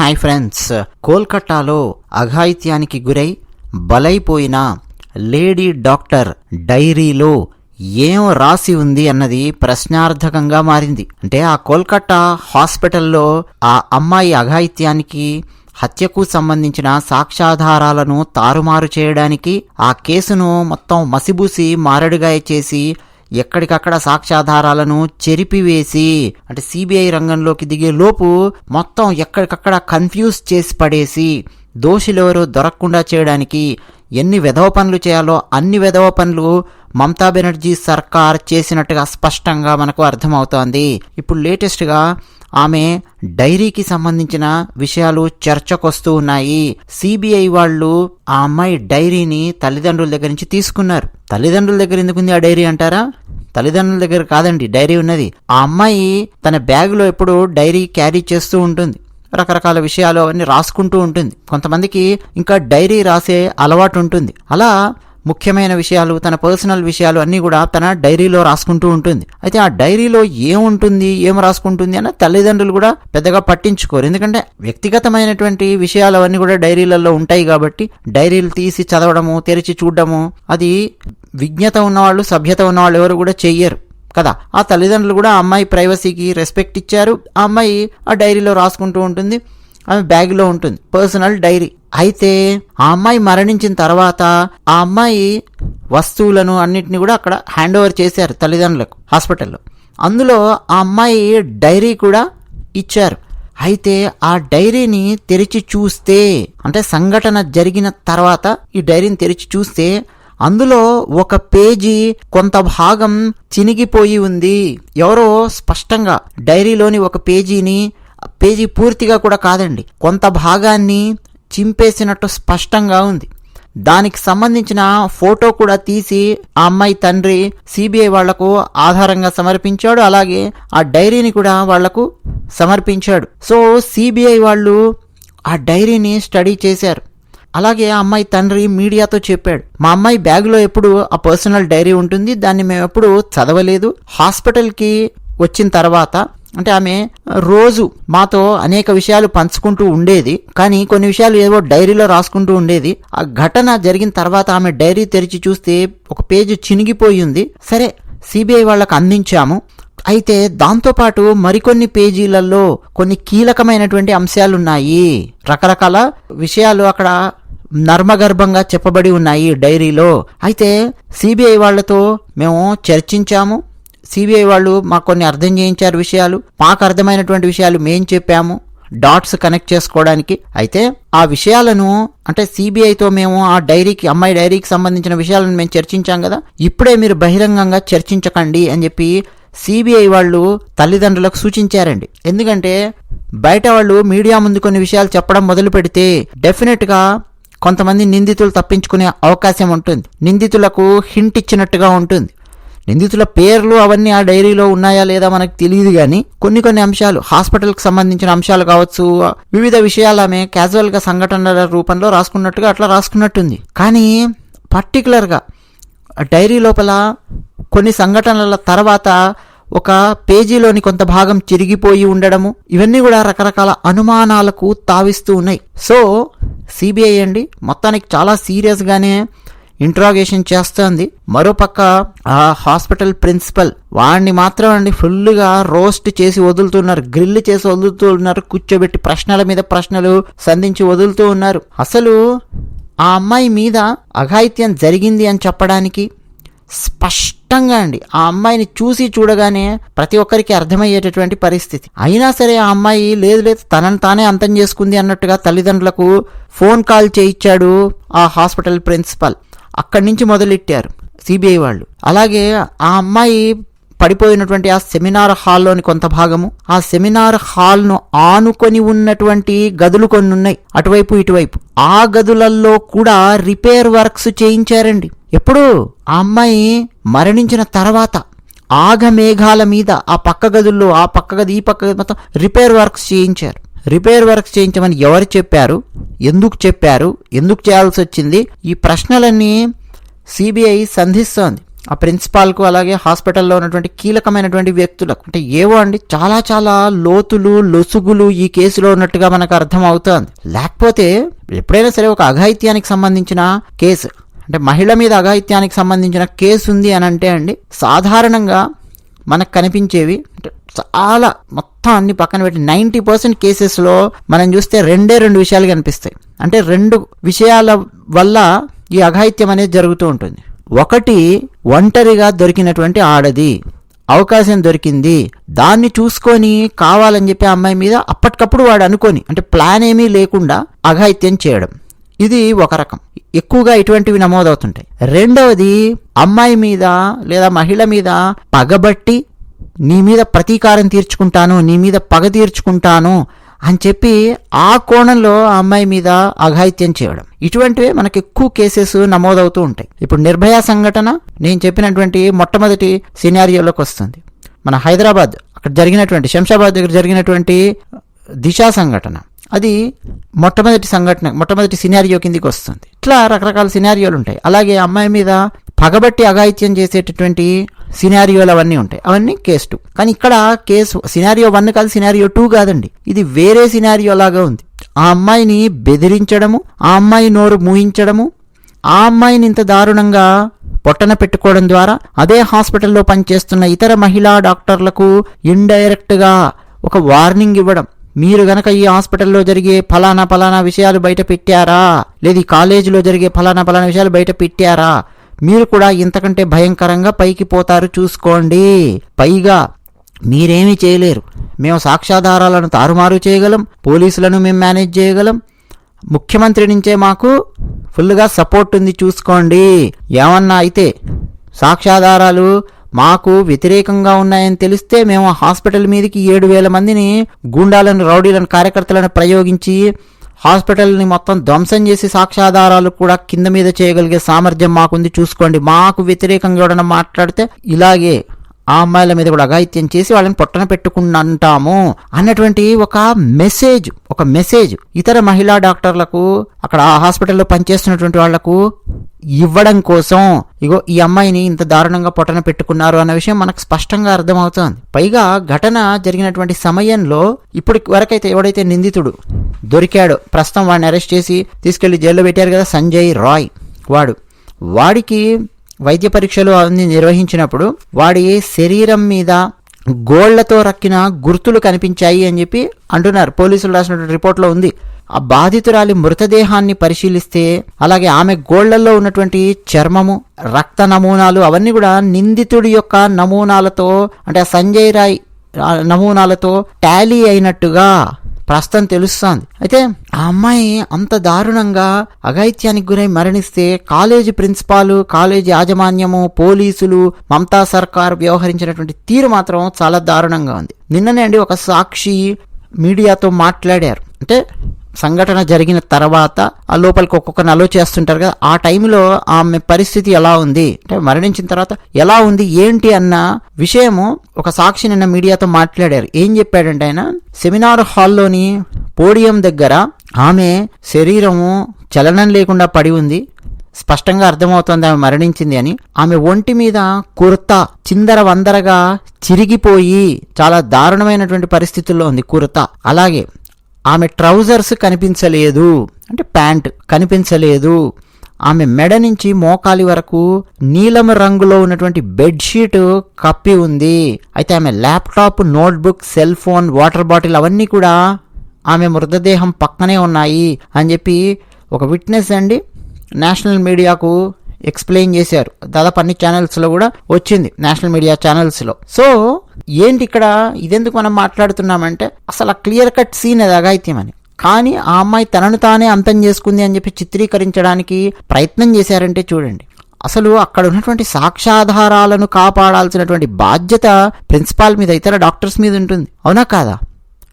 Hi friends. కోల్కతాలో అఘాయిత్యానికి గురై బలైపోయిన lady doctor డైరీలో ఏం రాసి ఉంది అన్నది ప్రశ్నార్థకంగా మారింది. అంటే ఆ కోల్కతా హాస్పిటల్లో ఆ అమ్మాయి అఘాయిత్యానికి హత్యకు సంబంధించిన సాక్ష్యాధారాలను తారుమారు చేయడానికి ఆ కేసును మొత్తం మసిబూసి మారడుగా చేసి ఎక్కడికక్కడ సాక్ష్యాధారాలను చెరిపివేసి అంటే సిబిఐ రంగంలోకి దిగే లోపు మొత్తం ఎక్కడికక్కడ కన్ఫ్యూజ్ చేసి పడేసి దోషులెవరో దొరకకుండా చేయడానికి ఎన్ని వెధవ పనులు చేయాలో అన్ని వెధవ పనులు మమతా బెనర్జీ సర్కార్ చేసినట్టుగా స్పష్టంగా మనకు అర్థమవుతోంది. ఇప్పుడు లేటెస్ట్గా ఆమె డైరీకి సంబంధించిన విషయాలు చర్చకొస్తూ ఉన్నాయి. సిబిఐ వాళ్ళు ఆ అమ్మాయి డైరీని తల్లిదండ్రుల దగ్గర నుంచి తీసుకున్నారు. తల్లిదండ్రుల దగ్గర ఎందుకుంది ఆ డైరీ అంటారా? తల్లిదండ్రుల దగ్గర కాదండి డైరీ ఉన్నది. ఆ అమ్మాయి తన బ్యాగ్లో ఎప్పుడు డైరీ క్యారీ చేస్తూ ఉంటుంది. రకరకాల విషయాలు అవన్నీ రాసుకుంటూ ఉంటుంది. కొంతమందికి ఇంకా డైరీ రాసే అలవాటు ఉంటుంది. అలా ముఖ్యమైన విషయాలు తన పర్సనల్ విషయాలు అన్నీ కూడా తన డైరీలో రాసుకుంటూ ఉంటుంది. అయితే ఆ డైరీలో ఏముంటుంది ఏం రాసుకుంటుంది అని తల్లిదండ్రులు కూడా పెద్దగా పట్టించుకోరు. ఎందుకంటే వ్యక్తిగతమైనటువంటి విషయాలు అవన్నీ కూడా డైరీలలో ఉంటాయి కాబట్టి డైరీలు తీసి చదవడము తెరిచి చూడడము అది విజ్ఞత ఉన్నవాళ్ళు సభ్యత ఉన్నవాళ్ళు ఎవరు కూడా చెయ్యరు కదా. ఆ తల్లిదండ్రులు కూడా ఆ అమ్మాయి ప్రైవసీకి రెస్పెక్ట్ ఇచ్చారు. ఆ అమ్మాయి ఆ డైరీలో రాసుకుంటూ ఉంటుంది. ఆమె బ్యాగ్లో ఉంటుంది. Personal diary. అయితే ఆ అమ్మాయి మరణించిన తర్వాత ఆ అమ్మాయి వస్తువులను అన్నిటిని కూడా అక్కడ హ్యాండ్ ఓవర్ చేశారు తల్లిదండ్రులకు హాస్పిటల్లో. అందులో ఆ అమ్మాయి డైరీ కూడా ఇచ్చారు. అయితే ఆ డైరీని తెరిచి చూస్తే అంటే సంఘటన జరిగిన తర్వాత ఈ డైరీని తెరిచి చూస్తే అందులో ఒక పేజీ కొంత భాగం చినిగిపోయి ఉంది. ఎవరో స్పష్టంగా డైరీలోని ఒక పేజీని పేజీ పూర్తిగా కూడా కాదండి. కొంత భాగాన్ని చింపేసినట్టు స్పష్టంగా ఉంది. దానికి సంబంధించిన ఫోటో కూడా తీసి ఆ అమ్మాయి తండ్రి సిబిఐ వాళ్ళకు ఆధారంగా సమర్పించాడు. అలాగే ఆ డైరీని కూడా వాళ్ళకు సమర్పించాడు. సో సిబిఐ వాళ్ళు ఆ డైరీని స్టడీ చేశారు. అలాగే ఆ అమ్మాయి తండ్రి మీడియాతో చెప్పాడు. మా అమ్మాయి బ్యాగ్లో ఎప్పుడు ఆ పర్సనల్ డైరీ ఉంటుంది. దాన్ని మేము ఎప్పుడు చదవలేదు. హాస్పిటల్కి వచ్చిన తర్వాత అంటే ఆమె రోజు మాతో అనేక విషయాలు పంచుకుంటూ ఉండేది. కానీ కొన్ని విషయాలు ఏవో డైరీలో రాసుకుంటూ ఉండేది. ఆ ఘటన జరిగిన తర్వాత ఆమె డైరీ తెరిచి చూస్తే ఒక పేజీ చినిగిపోయి ఉంది. సరే సిబిఐ వాళ్ళకు అందించాము. అయితే దాంతోపాటు మరికొన్ని పేజీలలో కొన్ని కీలకమైనటువంటి అంశాలున్నాయి. రకరకాల విషయాలు అక్కడ నర్మగర్భంగా చెప్పబడి ఉన్నాయి డైరీలో. అయితే సిబిఐ వాళ్ళతో మేము చర్చించాము. సిబిఐ వాళ్ళు మాకు కొన్ని అర్థం చేయించారు విషయాలు. మాకు అర్థమైనటువంటి విషయాలు మేం చెప్పాము. డాట్స్ కనెక్ట్ చేసుకోవడానికి. అయితే ఆ విషయాలను అంటే సిబిఐతో మేము ఆ డైరీకి అమ్మాయి డైరీకి సంబంధించిన విషయాలను మేము చర్చించాం కదా. ఇప్పుడే మీరు బహిరంగంగా చర్చించకండి అని చెప్పి సిబిఐ వాళ్ళు తల్లిదండ్రులకు సూచించారండి. ఎందుకంటే బయట వాళ్ళు మీడియా ముందు కొన్ని విషయాలు చెప్పడం మొదలు పెడితే డెఫినెట్గా కొంతమంది నిందితులు తప్పించుకునే అవకాశం ఉంటుంది. నిందితులకు హింట్ ఇచ్చినట్టుగా ఉంటుంది. నిందితుల పేర్లు అవన్నీ ఆ డైరీలో ఉన్నాయా లేదా మనకు తెలియదు కానీ కొన్ని కొన్ని అంశాలు హాస్పిటల్కి సంబంధించిన అంశాలు కావచ్చు వివిధ విషయాలు ఆమె క్యాజువల్గా సంఘటనల రూపంలో రాసుకున్నట్టుగా అట్లా రాసుకున్నట్టుంది. కానీ పర్టికులర్గా డైరీ లోపల కొన్ని సంఘటనల తర్వాత ఒక పేజీలోని కొంత భాగం చిరిగిపోయి ఉండడము ఇవన్నీ కూడా రకరకాల అనుమానాలకు తావిస్తూ ఉన్నాయి. సో సిబిఐ అండి మొత్తానికి చాలా సీరియస్గానే ఇంట్రాగేషన్ చేస్తోంది. మరోపక్క ఆ హాస్పిటల్ ప్రిన్సిపల్ వాడిని మాత్రం అండి ఫుల్గా రోస్ట్ చేసి వదులుతున్నారు. గ్రిల్ చేసి వదులుతూ ఉన్నారు కూర్చోబెట్టి ప్రశ్నల మీద ప్రశ్నలు సంధించి వదులుతూ ఉన్నారు. అసలు ఆ అమ్మాయి మీద అఘాయిత్యం జరిగింది అని చెప్పడానికి స్పష్టంగా అండి ఆ అమ్మాయిని చూసి చూడగానే ప్రతి ఒక్కరికి అర్థమయ్యేటటువంటి పరిస్థితి. అయినా సరే ఆ అమ్మాయి లేదు లేదు తనను తానే అంతం చేసుకుంది అన్నట్టుగా తల్లిదండ్రులకు ఫోన్ కాల్ చేయించాడు ఆ హాస్పిటల్ ప్రిన్సిపల్. అక్కడి నుంచి మొదలెట్టారు సిబిఐ వాళ్ళు. అలాగే ఆ అమ్మాయి పడిపోయినటువంటి ఆ సెమినార్ హాల్లోని కొంత భాగము ఆ సెమినార్ హాల్ను ఆనుకొని ఉన్నటువంటి గదులు కొన్ని ఉన్నాయి అటువైపు ఇటువైపు. ఆ గదులలో కూడా రిపేర్ వర్క్స్ చేయించారండి. ఎప్పుడు ఆ అమ్మాయి మరణించిన తర్వాత ఆగమేఘాల మీద ఆ పక్క గదుల్లో ఆ పక్క గది ఈ పక్క గది మొత్తం రిపేర్ వర్క్స్ చేయించారు. రిపేర్ వర్క్స్ చేయించమని ఎవరు చెప్పారు? ఎందుకు చెప్పారు? ఎందుకు చేయాల్సి వచ్చింది? ఈ ప్రశ్నలన్నీ సిబిఐ సంధిస్తోంది. ఆ ప్రిన్సిపాల్కు అలాగే హాస్పిటల్లో ఉన్నటువంటి కీలకమైనటువంటి వ్యక్తులకు. అంటే ఏవో అండి చాలా చాలా లోతులు లొసుగులు ఈ కేసులో ఉన్నట్టుగా మనకు అర్థం అవుతోంది లేకపోతే ఎప్పుడైనా సరే ఒక అఘాయిత్యానికి సంబంధించిన కేసు అంటే మహిళ మీద అఘాయిత్యానికి సంబంధించిన కేసు ఉంది అని అంటే అండి సాధారణంగా మనకు కనిపించేవి అంటే చాలా మొత్తం అన్ని పక్కన పెట్టి నైంటీ పర్సెంట్ కేసెస్లో మనం చూస్తే రెండే రెండు విషయాలు కనిపిస్తాయి. అంటే రెండు విషయాల వల్ల ఈ అఘాయిత్యం అనేది జరుగుతూ ఉంటుంది. ఒకటి ఒంటరిగా దొరికినటువంటి ఆడది అవకాశం దొరికింది. దాన్ని చూసుకొని కావాలని చెప్పి అమ్మాయి మీద అప్పటికప్పుడు వాడు అనుకొని అంటే ప్లాన్ ఏమీ లేకుండా అఘాయిత్యం చేయడం. ఇది ఒక రకం. ఎక్కువగా ఇటువంటివి నమోదవుతుంటాయి. రెండవది అమ్మాయి మీద లేదా మహిళ మీద పగబట్టి నీ మీద ప్రతీకారం తీర్చుకుంటాను నీ మీద పగ తీర్చుకుంటాను అని చెప్పి ఆ కోణంలో ఆ అమ్మాయి మీద అఘాయిత్యం చేయడం. ఇటువంటివే మనకి ఎక్కువ కేసెస్ నమోదవుతూ ఉంటాయి. ఇప్పుడు నిర్భయ సంఘటన నేను చెప్పినటువంటి మొట్టమొదటి సినారియోలోకి వస్తుంది. మన హైదరాబాద్ అక్కడ జరిగినటువంటి శంషాబాద్ దగ్గర జరిగినటువంటి దిశా సంఘటన. అది మొట్టమొదటి సంఘటన మొట్టమొదటి సినారియో కిందికి వస్తుంది. ఇట్లా రకరకాల సినారియోలు ఉంటాయి. అలాగే అమ్మాయి మీద పగబట్టి అఘాయిత్యం చేసేటటువంటి సినారియోలు అవన్నీ ఉంటాయి. అవన్నీ కేసు టూ కానీ ఇక్కడ కేసు సినారియో వన్ కాదు సినారియో టూ కాదండి. ఇది వేరే సినారియో లాగా ఉంది. ఆ అమ్మాయిని బెదిరించడము ఆ అమ్మాయి నోరు మూయించడము ఆ అమ్మాయిని ఇంత దారుణంగా పొట్టన పెట్టుకోవడం ద్వారా అదే హాస్పిటల్లో పనిచేస్తున్న ఇతర మహిళా డాక్టర్లకు ఇండైరెక్ట్గా ఒక వార్నింగ్ ఇవ్వడం. మీరు గనక ఈ హాస్పిటల్లో జరిగే ఫలానా ఫలానా విషయాలు బయట పెట్టారా? లేదు ఈ కాలేజీలో జరిగే ఫలానా ఫలానా విషయాలు బయట పెట్టారా? మీరు కూడా ఇంతకంటే భయంకరంగా పైకి పోతారు చూసుకోండి. పైగా మీరేమీ చేయలేరు. మేము సాక్ష్యాధారాలను తారుమారు చేయగలం పోలీసులను మేము మేనేజ్ చేయగలం. ముఖ్యమంత్రి నుంచే మాకు ఫుల్గా సపోర్ట్ ఉంది చూసుకోండి. ఏమన్నా అయితే సాక్ష్యాధారాలు మాకు వ్యతిరేకంగా ఉన్నాయని తెలిస్తే మేము హాస్పిటల్ మీదకి ఏడు వేల మందిని గూండాలను రౌడీలను కార్యకర్తలను ప్రయోగించి హాస్పిటల్ని మొత్తం ధ్వంసం చేసి సాక్ష్యాధారాలు కూడా కింద మీద చేయగలిగే సామర్థ్యం మాకుంది. చూసుకోండి. మాకు వ్యతిరేకంగా ఎవడన్నా మాట్లాడితే ఇలాగే ఆ అమ్మాయిల మీద కూడా అఘాయిత్యం చేసి వాళ్ళని పొట్టన పెట్టుకుంటాము అన్నటువంటి ఒక మెసేజ్ ఒక మెసేజ్ ఇతర మహిళా డాక్టర్లకు అక్కడ ఆ హాస్పిటల్లో పనిచేస్తున్నటువంటి వాళ్ళకు ఇవ్వడం కోసం ఇగో ఈ అమ్మాయిని ఇంత దారుణంగా పొట్టన పెట్టుకున్నారు అన్న విషయం మనకు స్పష్టంగా అర్థమవుతోంది. పైగా ఘటన జరిగినటువంటి సమయంలో ఇప్పటి వరకైతే ఎవడైతే నిందితుడు దొరికాడు. ప్రస్తుతం వాడిని అరెస్ట్ చేసి తీసుకెళ్ళి జైల్లో పెట్టారు కదా సంజయ్ రాయ్ వాడు. వాడికి వైద్య పరీక్షలు అన్ని నిర్వహించినప్పుడు వాడి శరీరం మీద గోళ్ళతో రక్కిన గుర్తులు కనిపించాయి అని చెప్పి అంటున్నారు. పోలీసులు రాసినటువంటి రిపోర్ట్లో ఉంది. ఆ బాధితురాలి మృతదేహాన్ని పరిశీలిస్తే అలాగే ఆమె గోళ్ళలో ఉన్నటువంటి చర్మము రక్త నమూనాలు అవన్నీ కూడా నిందితుడి యొక్క నమూనాలతో అంటే ఆ సంజయ్ రాయ్ నమూనాలతో టాలీ అయినట్టుగా ప్రస్తుతం తెలుస్తోంది. అయితే ఆ అమ్మాయి అంత దారుణంగా అఘాయిత్యానికి గురై మరణిస్తే కాలేజీ ప్రిన్సిపాల్ కాలేజీ యాజమాన్యము పోలీసులు మమతా సర్కార్ వ్యవహరించినటువంటి తీరు మాత్రం చాలా దారుణంగా ఉంది. నిన్ననే అండి ఒక సాక్షి మీడియాతో మాట్లాడారు. అంటే సంఘటన జరిగిన తర్వాత ఆ లోపలికి ఒక్కొక్కరిని అలో చేస్తుంటారు కదా. ఆ టైంలో ఆమె పరిస్థితి ఎలా ఉంది? అంటే మరణించిన తర్వాత ఎలా ఉంది ఏంటి అన్న విషయము ఒక సాక్షి నిన్న మీడియాతో మాట్లాడారు. ఏం చెప్పాడంటే ఆయన సెమినార్ హాల్లోని పోడియం దగ్గర ఆమె శరీరము చలనం లేకుండా పడి ఉంది. స్పష్టంగా అర్థమవుతోంది ఆమె మరణించింది అని. ఆమె ఒంటి మీద కుర్తా చిందర వందరగా చిరిగిపోయి చాలా దారుణమైనటువంటి పరిస్థితుల్లో ఉంది కుర్తా. అలాగే ఆమె ట్రౌజర్స్ కనిపించలేదు. అంటే ప్యాంట్ కనిపించలేదు. ఆమె మెడ నుంచి మోకాలి వరకు నీలం రంగులో ఉన్నటువంటి బెడ్షీట్ కప్పి ఉంది. అయితే ఆమె laptop notebook cell phone water bottle అవన్నీ కూడా ఆమె మృతదేహం పక్కనే ఉన్నాయి అని చెప్పి ఒక విట్నెస్ అండి నేషనల్ మీడియాకు ఎక్స్ప్లెయిన్ చేశారు. దాదాపు అన్ని ఛానల్స్లో కూడా వచ్చింది నేషనల్ మీడియా ఛానల్స్లో సో ఏంటి ఇక్కడ ఇదెందుకు మనం మాట్లాడుతున్నామంటే అసలు ఆ క్లియర్ కట్ సీన్ అది అఘాయిత్యం అని. కానీ ఆ అమ్మాయి తనను తానే అంతం చేసుకుంది అని చెప్పి చిత్రీకరించడానికి ప్రయత్నం చేశారంటే చూడండి. అసలు అక్కడ ఉన్నటువంటి సాక్ష్యాధారాలను కాపాడాల్సినటువంటి బాధ్యత ప్రిన్సిపాల్ మీద ఇతర డాక్టర్స్ మీద ఉంటుంది. అవునా కాదా?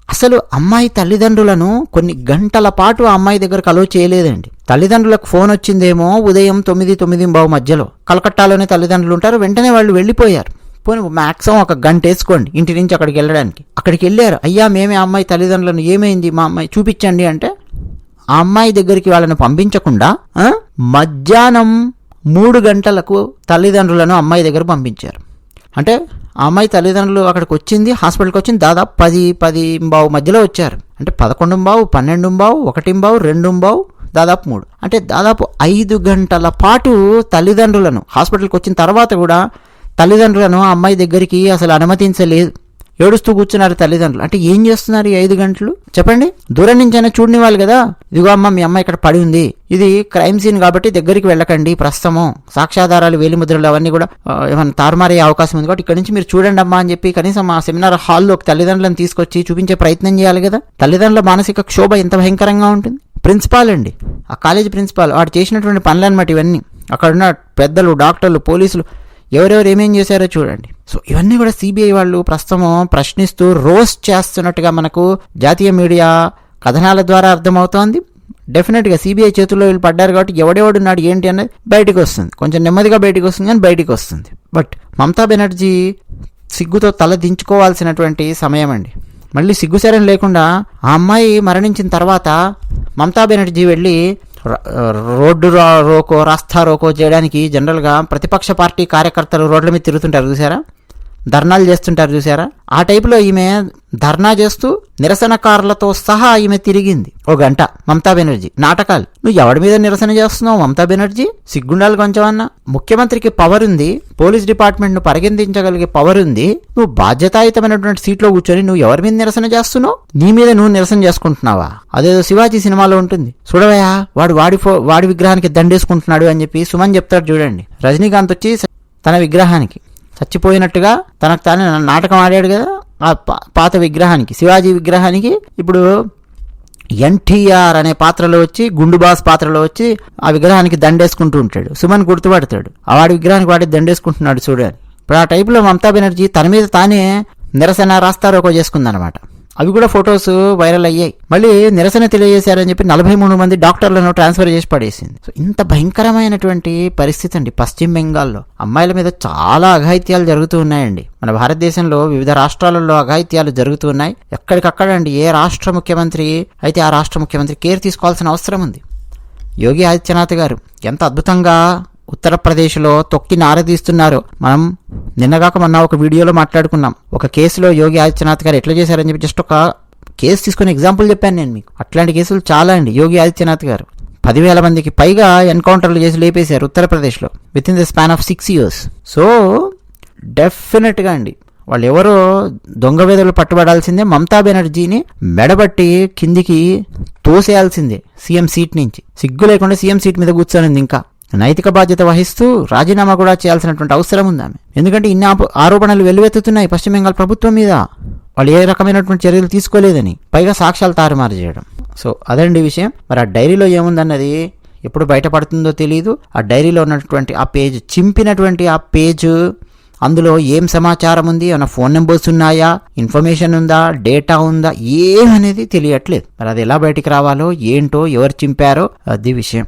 అసలు అమ్మాయి తల్లిదండ్రులను కొన్ని గంటల పాటు ఆ అమ్మాయి దగ్గర అలో చేయలేదండి. తల్లిదండ్రులకు ఫోన్ వచ్చిందేమో ఉదయం తొమ్మిది తొమ్మిది బావు మధ్యలో. కలకట్టాలోనే తల్లిదండ్రులు ఉంటారు వెంటనే వాళ్ళు వెళ్ళిపోయారు. పోనీ మ్యాక్సిమం ఒక గంట వేసుకోండి ఇంటి నుంచి అక్కడికి వెళ్ళడానికి. అక్కడికి వెళ్ళారు. అయ్యా మేమే అమ్మాయి తల్లిదండ్రులను ఏమైంది? మా అమ్మాయి చూపించండి అంటే ఆ అమ్మాయి దగ్గరికి వాళ్ళని పంపించకుండా మధ్యాహ్నం మూడు గంటలకు తల్లిదండ్రులను అమ్మాయి దగ్గర పంపించారు. అంటే ఆ అమ్మాయి తల్లిదండ్రులు అక్కడికి వచ్చింది హాస్పిటల్కి వచ్చింది దాదాపు పది పది బావు మధ్యలో వచ్చారు. అంటే పదకొండు బావు పన్నెండు బావు ఒకటి బావు రెండు బావు దాదాపు మూడు. అంటే దాదాపు ఐదు గంటల పాటు తల్లిదండ్రులను హాస్పిటల్కి వచ్చిన తర్వాత కూడా తల్లిదండ్రులను ఆ అమ్మాయి దగ్గరికి అసలు అనుమతించలేదు. ఏడుస్తూ కూర్చున్నారు తల్లిదండ్రులు. అంటే ఏం చేస్తున్నారు ఈ ఐదు గంటలు? చెప్పండి. దూరం నుంచైనా చూడని వాళ్ళు కదా. ఇదిగో అమ్మ మీ అమ్మాయి ఇక్కడ పడి ఉంది. ఇది క్రైమ్ సీన్ కాబట్టి దగ్గరికి వెళ్ళకండి ప్రస్తుతము. సాక్ష్యాధారాలు వేలిముద్రలు అవన్నీ కూడా ఏమైనా తారుమారయ్యే అవకాశం ఉంది కాబట్టి ఇక్కడ నుంచి మీరు చూడండి అమ్మా అని చెప్పి కనీసం ఆ సెమినార్ హాల్లోకి తల్లిదండ్రులను తీసుకొచ్చి చూపించే ప్రయత్నం చేయాలి కదా. తల్లిదండ్రుల మానసిక క్షోభ ఎంత భయంకరంగా ఉంటుంది. ప్రిన్సిపాల్ అండి. ఆ కాలేజీ ప్రిన్సిపాల్ వాడు చేసినటువంటి పనులన్నమాట ఇవన్నీ. అక్కడ ఉన్న పెద్దలు డాక్టర్లు పోలీసులు ఎవరెవరు ఏమేం చేశారో చూడండి. సో ఇవన్నీ కూడా సిబిఐ వాళ్ళు ప్రస్తుతం ప్రశ్నిస్తూ రోస్ట్ చేస్తున్నట్టుగా మనకు జాతీయ మీడియా కథనాల ద్వారా అర్థమవుతోంది. డెఫినెట్గా సిబిఐ చేతుల్లో వీళ్ళు పడ్డారు కాబట్టి ఎవడెవడున్నాడు ఏంటి అనేది బయటకు వస్తుంది. కొంచెం నెమ్మదిగా బయటికి వస్తుంది కానీ బయటికి వస్తుంది. బట్ మమతా బెనర్జీ సిగ్గుతో తల దించుకోవాల్సినటువంటి సమయం అండి. మళ్ళీ సిగ్గుసరం లేకుండా ఆ అమ్మాయి మరణించిన తర్వాత మమతా బెనర్జీ వెళ్ళి రోడ్డు రోకో రాస్తా రోకో చేయడానికి జనరల్గా ప్రతిపక్ష పార్టీ కార్యకర్తలు రోడ్ల మీద తిరుగుతుంటారు చూసారా ధర్నాలు చేస్తుంటారు చూసారా ఆ టైపులో ఈమె ధర్నా చేస్తూ నిరసనకారులతో సహా ఈమె తిరిగింది. ఓ గంట. మమతా బెనర్జీ నాటకాలు. నువ్వు ఎవడి మీద నిరసన చేస్తున్నావు మమతా బెనర్జీ? సిగ్గుండాలి కొంచెమన్నా. ముఖ్యమంత్రికి పవర్ ఉంది పోలీస్ డిపార్ట్మెంట్ను పరిగణించగలిగే పవర్ ఉంది నువ్వు బాధ్యతాయుతమైనటువంటి సీట్లో కూర్చొని నువ్వు ఎవరి మీద నిరసన చేస్తున్నావు? నీ మీద నువ్వు నిరసన చేసుకుంటున్నావా? అదేదో శివాజీ సినిమాలో ఉంటుంది. చూడవయా వాడు వాడి ఫో వాడి విగ్రహానికి దండేసుకుంటున్నాడు అని చెప్పి సుమన్ చెప్తాడు చూడండి. రజనీకాంత్ వచ్చి తన విగ్రహానికి. చచ్చిపోయినట్టుగా తనకు తానే నాటకం ఆడాడు కదా ఆ పాత విగ్రహానికి శివాజీ విగ్రహానికి. ఇప్పుడు ఎన్టీఆర్ అనే పాత్రలో వచ్చి గుండుబాస్ పాత్రలో వచ్చి ఆ విగ్రహానికి దండేసుకుంటూ ఉంటాడు. సుమన్ గుర్తుపడతాడు. ఆ వాడి విగ్రహానికి వాడి దండేసుకుంటున్నాడు చూడని ఇప్పుడు ఆ టైపులో మమతా బెనర్జీ తన మీద తానే నిరసన రాస్తారోకో చేసుకుందనమాట అవి కూడా ఫొటోస్ వైరల్ అయ్యాయి. మళ్ళీ నిరసన తెలియజేశారని చెప్పి నలభై మూడు మంది డాక్టర్లను ట్రాన్స్ఫర్ చేసి పడేసింది. సో ఇంత భయంకరమైనటువంటి పరిస్థితి అండి పశ్చిమ బెంగాల్లో. అమ్మాయిల మీద చాలా అఘాయిత్యాలు జరుగుతూ ఉన్నాయండి. మన భారతదేశంలో వివిధ రాష్ట్రాలలో అఘాయిత్యాలు జరుగుతూ ఉన్నాయి. ఎక్కడికక్కడ అండి ఏ రాష్ట్ర ముఖ్యమంత్రి అయితే ఆ రాష్ట్ర ముఖ్యమంత్రి కేర్ తీసుకోవాల్సిన అవసరం ఉంది? యోగి ఆదిత్యనాథ్ గారు ఎంత అద్భుతంగా ఉత్తరప్రదేశ్లో తొక్కి నారదీస్తున్నారు. మనం నిన్నగాక మొన్న ఒక వీడియోలో మాట్లాడుకున్నాం. ఒక కేసులో యోగి ఆదిత్యనాథ్ గారు ఎట్లా చేశారని చెప్పి జస్ట్ ఒక కేసు తీసుకుని ఎగ్జాంపుల్ చెప్పాను నేను మీకు. అట్లాంటి కేసులు చాలా అండి. యోగి ఆదిత్యనాథ్ గారు పదివేల మందికి పైగా ఎన్కౌంటర్లు చేసి లేపేశారు ఉత్తరప్రదేశ్లో with in the span of six years so డెఫినెట్గా అండి. వాళ్ళు ఎవరో దొంగ వేదలు పట్టుబడాల్సిందే మమతా బెనర్జీని మెడబట్టి కిందికి తోసేయాల్సిందే సీఎం సీట్ నుంచి. సిగ్గు లేకుండా సీఎం సీట్ మీద కూర్చోనింది ఇంకా. నైతిక బాధ్యత వహిస్తూ రాజీనామా కూడా చేయాల్సినటువంటి అవసరం ఉంది ఆమె. ఎందుకంటే ఇన్ని ఆరోపణలు వెల్లువెత్తుతున్నాయి పశ్చిమ బెంగాల్ ప్రభుత్వం మీద. వాళ్ళు ఏ రకమైనటువంటి చర్యలు తీసుకోలేదని పైగా సాక్ష్యాలు తారుమారు చేయడం. సో అదండి విషయం. మరి ఆ డైరీలో ఏముందన్నది ఎప్పుడు బయటపడుతుందో తెలియదు ఆ డైరీలో ఉన్నటువంటి ఆ పేజ్ చింపినటువంటి ఆ పేజ్ అందులో ఏం సమాచారం ఉంది? ఏమైనా ఫోన్ నెంబర్స్ ఉన్నాయా? ఇన్ఫర్మేషన్ ఉందా? డేటా ఉందా? ఏమనేది తెలియట్లేదు. మరి అది ఎలా బయటికి రావాలో ఏంటో ఎవరు చింపారో అది విషయం.